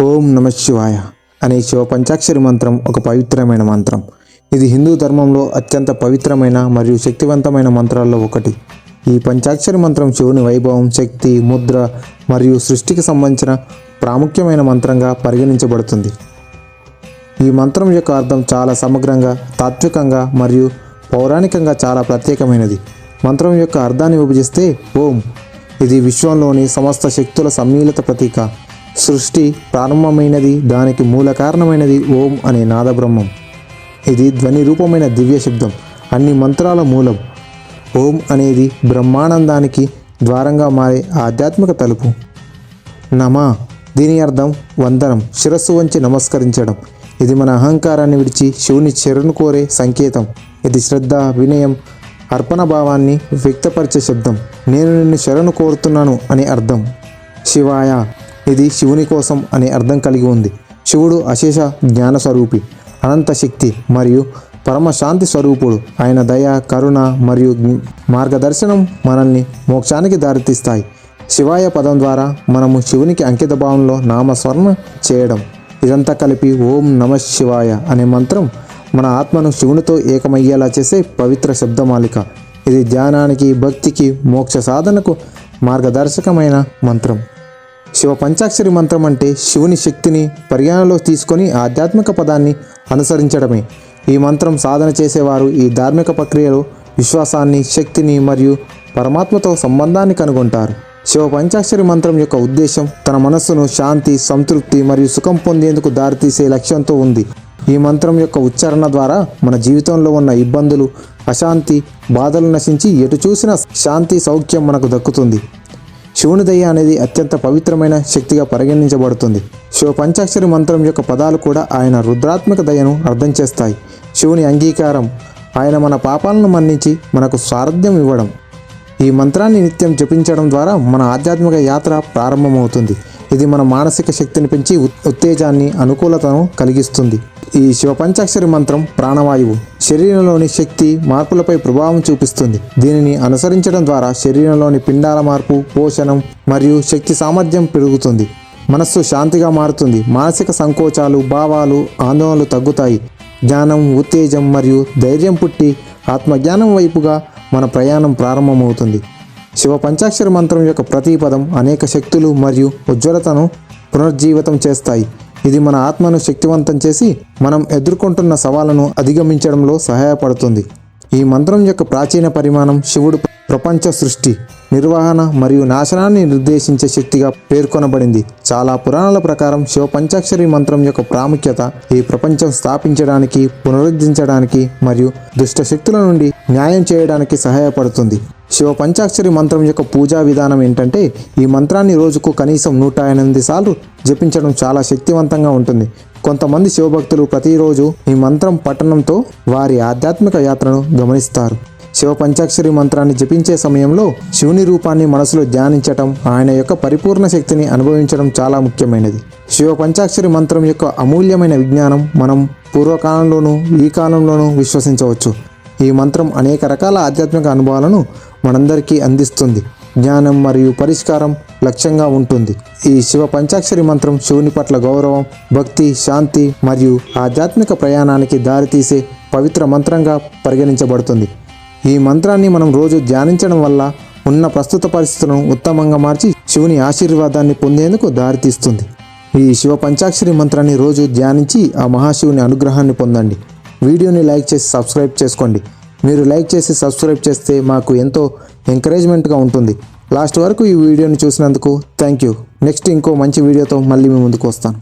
ఓం నమ శివాయ అనే శివ పంచాక్షరి మంత్రం ఒక పవిత్రమైన మంత్రం. ఇది హిందూ ధర్మంలో అత్యంత పవిత్రమైన మరియు శక్తివంతమైన మంత్రాల్లో ఒకటి. ఈ పంచాక్షరి మంత్రం శివుని వైభవం శక్తి ముద్ర మరియు సృష్టికి సంబంధించిన ప్రాముఖ్యమైన మంత్రంగా పరిగణించబడుతుంది. ఈ మంత్రం యొక్క అర్థం చాలా సమగ్రంగా తాత్వికంగా మరియు పౌరాణికంగా చాలా ప్రత్యేకమైనది. మంత్రం యొక్క అర్థాన్ని విభజిస్తే ఓం. ఇది విశ్వంలోని సమస్త శక్తుల సమ్మిళిత ప్రతీక. సృష్టి ప్రారంభమైనది దానికి మూల కారణమైనది ఓం అనే నాదబ్రహ్మం. ఇది ధ్వని రూపమైన దివ్య శబ్దం అన్ని మంత్రాల మూలం. ఓం అనేది బ్రహ్మానందానికి ద్వారంగా మారే ఆధ్యాత్మిక తలుపు. నమా. దీని అర్థం వందనం శిరస్సు వంచి నమస్కరించడం. ఇది మన అహంకారాన్ని విడిచి శివుని చెరును కోరే సంకేతం. ఇది శ్రద్ధ వినయం అర్పణ భావాన్ని వ్యక్తపరిచే శబ్దం. నేను నిన్ను శరణు కోరుతున్నాను అని అర్థం. శివాయ. ఇది శివుని కోసం అనే అర్థం కలిగి ఉంది. శివుడు అశేష జ్ఞాన స్వరూపి అనంత శక్తి మరియు పరమ శాంతి స్వరూపుడు. ఆయన దయ కరుణ మరియు మార్గదర్శనం మనల్ని మోక్షానికి దారితీస్తాయి. శివాయ పదం ద్వారా మనము శివునికి అంకిత భావంలో నామస్మరణ చేయడం. ఇదంతా కలిపి ఓం నమ శివాయ అనే మంత్రం మన ఆత్మను శివునితో ఏకమయ్యేలా చేసే పవిత్ర శబ్దమాలిక. ఇది ధ్యానానికి భక్తికి మోక్ష సాధనకు మార్గదర్శకమైన మంత్రం. శివ పంచాక్షరి మంత్రం అంటే శివుని శక్తిని పరిగణలో తీసుకొని ఆధ్యాత్మిక పదాన్ని అనుసరించడమే. ఈ మంత్రం సాధన చేసేవారు ఈ ధార్మిక ప్రక్రియలో విశ్వాసాన్ని శక్తిని మరియు పరమాత్మతో సంబంధాన్ని కనుగొంటారు. శివ పంచాక్షరి మంత్రం యొక్క ఉద్దేశం తన మనస్సును శాంతి సంతృప్తి మరియు సుఖం పొందేందుకు దారితీసే లక్ష్యంతో ఉంది. ఈ మంత్రం యొక్క ఉచ్చారణ ద్వారా మన జీవితంలో ఉన్న ఇబ్బందులు అశాంతి బాధలు నశించి ఎటు చూసినా శాంతి సౌఖ్యం మనకు దక్కుతుంది. శివుని దయ అనేది అత్యంత పవిత్రమైన శక్తిగా పరిగణించబడుతుంది. శివ పంచాక్షరి మంత్రం యొక్క పదాలు కూడా ఆయన రుద్రాత్మక దయను అర్థం చేస్తాయి. శివుని అంగీకారం ఆయన మన పాపాలను మన్నించి మనకు సారథ్యం ఇవ్వడం. ఈ మంత్రాన్ని నిత్యం జపించడం ద్వారా మన ఆధ్యాత్మిక యాత్ర ప్రారంభమవుతుంది. ఇది మన మానసిక శక్తిని పెంచి ఉత్తేజాన్ని అనుకూలతను కలిగిస్తుంది. ఈ శివ పంచాక్షరి మంత్రం ప్రాణవాయువు. శరీరంలోని శక్తి మార్పులపై ప్రభావం చూపిస్తుంది. దీనిని అనుసరించడం ద్వారా శరీరంలోని పిండాల మార్పు పోషణం మరియు శక్తి సామర్థ్యం పెరుగుతుంది. మనస్సు శాంతిగా మారుతుంది. మానసిక సంకోచాలు భావాలు ఆందోళనలు తగ్గుతాయి. జ్ఞానం ఉత్తేజం మరియు ధైర్యం పుట్టి ఆత్మజ్ఞానం వైపుగా మన ప్రయాణం ప్రారంభమవుతుంది. శివ పంచాక్షరి మంత్రం యొక్క ప్రతి పదం అనేక శక్తులు మరియు ఉజ్వలతను పునర్జీవితం చేస్తాయి. ఇది మన ఆత్మను శక్తివంతం చేసి మనం ఎదుర్కొంటున్న సవాళ్ళను అధిగమించడంలో సహాయపడుతుంది. ఈ మంత్రం యొక్క ప్రాచీన పరిమాణం శివుడు ప్రపంచ సృష్టి నిర్వహణ మరియు నాశనాన్ని నిర్దేశించే శక్తిగా పేర్కొనబడింది. చాలా పురాణాల ప్రకారం శివ పంచాక్షరి మంత్రం యొక్క ప్రాముఖ్యత ఈ ప్రపంచం స్థాపించడానికి పునరుద్ధరించడానికి మరియు దుష్ట శక్తుల నుండి న్యాయం చేయడానికి సహాయపడుతుంది. శివ పంచాక్షరి మంత్రం యొక్క పూజా విధానం ఏంటంటే ఈ మంత్రాన్ని రోజుకు కనీసం నూట ఎనిమిది సార్లు జపించడం చాలా శక్తివంతంగా ఉంటుంది. కొంతమంది శివభక్తులు ప్రతిరోజు ఈ మంత్రం పఠనంతో వారి ఆధ్యాత్మిక యాత్రను గమనిస్తారు. శివ పంచాక్షరి మంత్రాన్ని జపించే సమయంలో శివుని రూపాన్ని మనసులో ధ్యానించటం ఆయన యొక్క పరిపూర్ణ శక్తిని అనుభవించడం చాలా ముఖ్యమైనది. శివ పంచాక్షరి మంత్రం యొక్క అమూల్యమైన విజ్ఞానం మనం పూర్వకాలంలోనూ ఈ కాలంలోనూ విశ్వసించవచ్చు. ఈ మంత్రం అనేక రకాల ఆధ్యాత్మిక అనుభవాలను మనందరికీ అందిస్తుంది. జ్ఞానం మరియు పరిష్కారం లక్ష్యంగా ఉంటుంది. ఈ శివ పంచాక్షరి మంత్రం శివుని పట్ల గౌరవం భక్తి శాంతి మరియు ఆధ్యాత్మిక ప్రయాణానికి దారితీసే పవిత్ర మంత్రంగా పరిగణించబడుతుంది. ఈ మంత్రాన్ని మనం రోజు ధ్యానించడం వల్ల ఉన్న ప్రస్తుత పరిస్థితులను ఉత్తమంగా మార్చి శివుని ఆశీర్వాదాన్ని పొందేందుకు దారితీస్తుంది ఈ శివ పంచాక్షరి మంత్రాన్ని రోజు ధ్యానించి ఆ మహాశివుని అనుగ్రహాన్ని పొందండి. వీడియోని లైక్ చేసి సబ్స్క్రైబ్ చేసుకోండి. మీరు లైక్ చేసి సబ్స్క్రైబ్ చేస్తే మాకు ఎంతో ఎంకరేజ్మెంట్గా ఉంటుంది. లాస్ట్ వరకు ఈ వీడియోని చూసినందుకు థ్యాంక్ యూ నెక్స్ట్ ఇంకో మంచి వీడియోతో మళ్ళీ మీ ముందుకు వస్తాను.